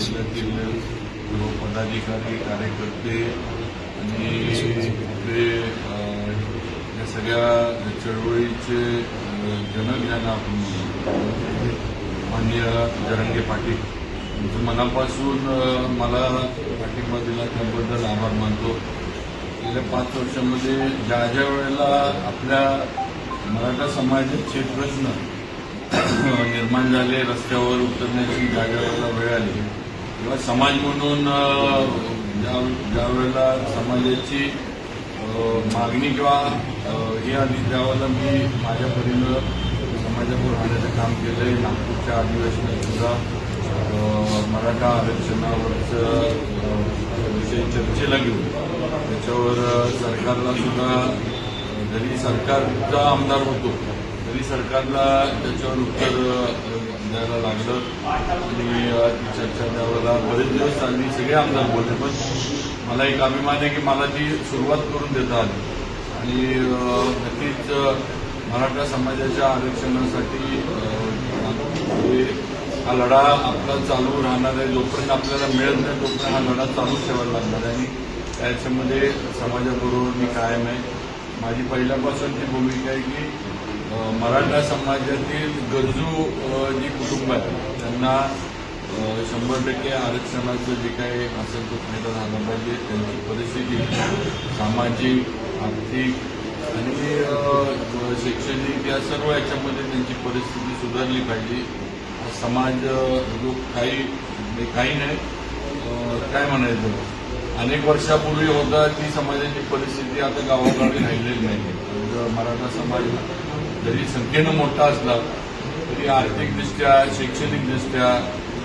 जिल्ह्यातील पदाधिकारी कार्यकर्ते आणि ते या सगळ्या चळवळीचे जनक ज्यांना आपण माननीय जरंगे पाटील. तुमचं मनापासून मला पाठिंबा दिला त्याबद्दल आभार मानतो. गेल्या पाच वर्षामध्ये ज्या ज्या वेळेला आपल्या मराठा समाजाचे प्रश्न निर्माण झाले रस्त्यावर उतरण्याची ज्या ज्या वेळेला वेळ आली किंवा समाज म्हणून ज्या ज्या वेळेला समाजाची मागणी किंवा हे आधी आली त्यावेळेला मी माझ्या परीनं समाजापूर राहण्याचं काम केलं आहे नागपूरच्या अधिवेशनात सुद्धा मराठा आरक्षणावरचं विषय चर्चेला घेऊन त्याच्यावर सरकारला सुद्धा जरी सरकारचा आमदार होतो तरी सरकारला त्याच्यावर उत्तर द्यायला लागलं. आणि चर्चा त्यावेळेला बरेच दिवस चालली सगळे आमदार बोलले पण मला एक अभिमान आहे की मला ती सुरुवात करून देता आली. आणि नक्कीच मराठा समाजाच्या आरक्षणासाठी हा लढा आपला चालू राहणार आहे जोपर्यंत आपल्याला मिळत नाही तोपर्यंत हा लढा चालूच ठेवायला लागणार आहे. आणि त्याच्यामध्ये समाजाबरोबर मी कायम आहे. माझी पहिल्यापासून ती भूमिका आहे की मराठा समाजातील गरजू जी कुटुंब आहेत त्यांना शंभर टक्के आरक्षणाचं जे काही असेल तो फायदा झाला पाहिजे. त्यांची परिस्थिती सामाजिक आर्थिक आणि शैक्षणिक या सर्व याच्यामध्ये त्यांची परिस्थिती सुधारली पाहिजे. समाज अं, जो काही म्हणजे काही नाही काय म्हणायचं? अनेक वर्षापूर्वी होता ती समाजाची परिस्थिती आता गावाकडे राहिलेली नाही. मराठा समाज जरी संख्येनं मोठा असला तरी आर्थिकदृष्ट्या शैक्षणिकदृष्ट्या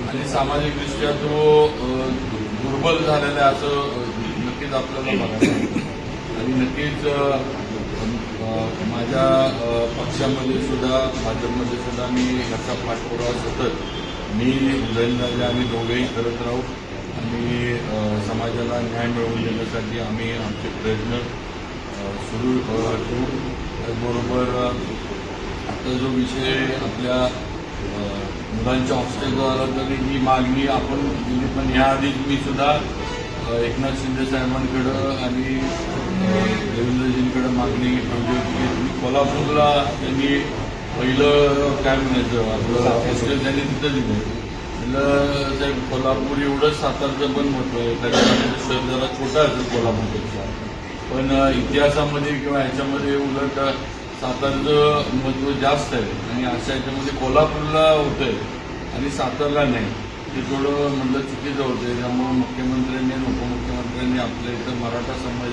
आणि सामाजिकदृष्ट्या तो दुर्बल झालेला आहे असं नक्कीच आपल्याला बघायला आणि नक्कीच माझ्या पक्षामध्ये सुद्धा भाजपमध्ये सुद्धा मी याचा पाठपुरावा सतत मी उदयनराजे आम्ही दोघेही करत राहू आणि समाजाला न्याय मिळवून देण्यासाठी आम्ही आमचे प्रयत्न सुरू ठेवू. त्याचबरोबर आता जो विषय आपल्या मुलांच्या हॉस्टेलचा आला तरी ही मागणी आपण दिली पण याआधीच मी सुद्धा एकनाथ शिंदे साहेबांकडं आणि अं, मागणी ठेवली होती की तुम्ही कोल्हापूरला त्यांनी पहिलं काय म्हणायचं आपलं हॉस्टेल त्यांनी तिथं दिलं. म्हणलं साहेब कोल्हापूर एवढंच सातारचं पण महत्त्व आहे कारण शहर जरा छोटा असेल कोल्हापूरपेक्षा. पण इतिहासामध्ये किंवा ह्याच्यामध्ये उलट सातारचं महत्त्व जास्त आहे. आणि अशा ह्याच्यामध्ये कोल्हापूरला होतंय आणि सातारला नाही. ते थोडं म्हणलं चुकीचं होतं त्यामुळं मुख्यमंत्र्यांनी आणि उपमुख्यमंत्र्यांनी आपल्या इथं मराठा समाज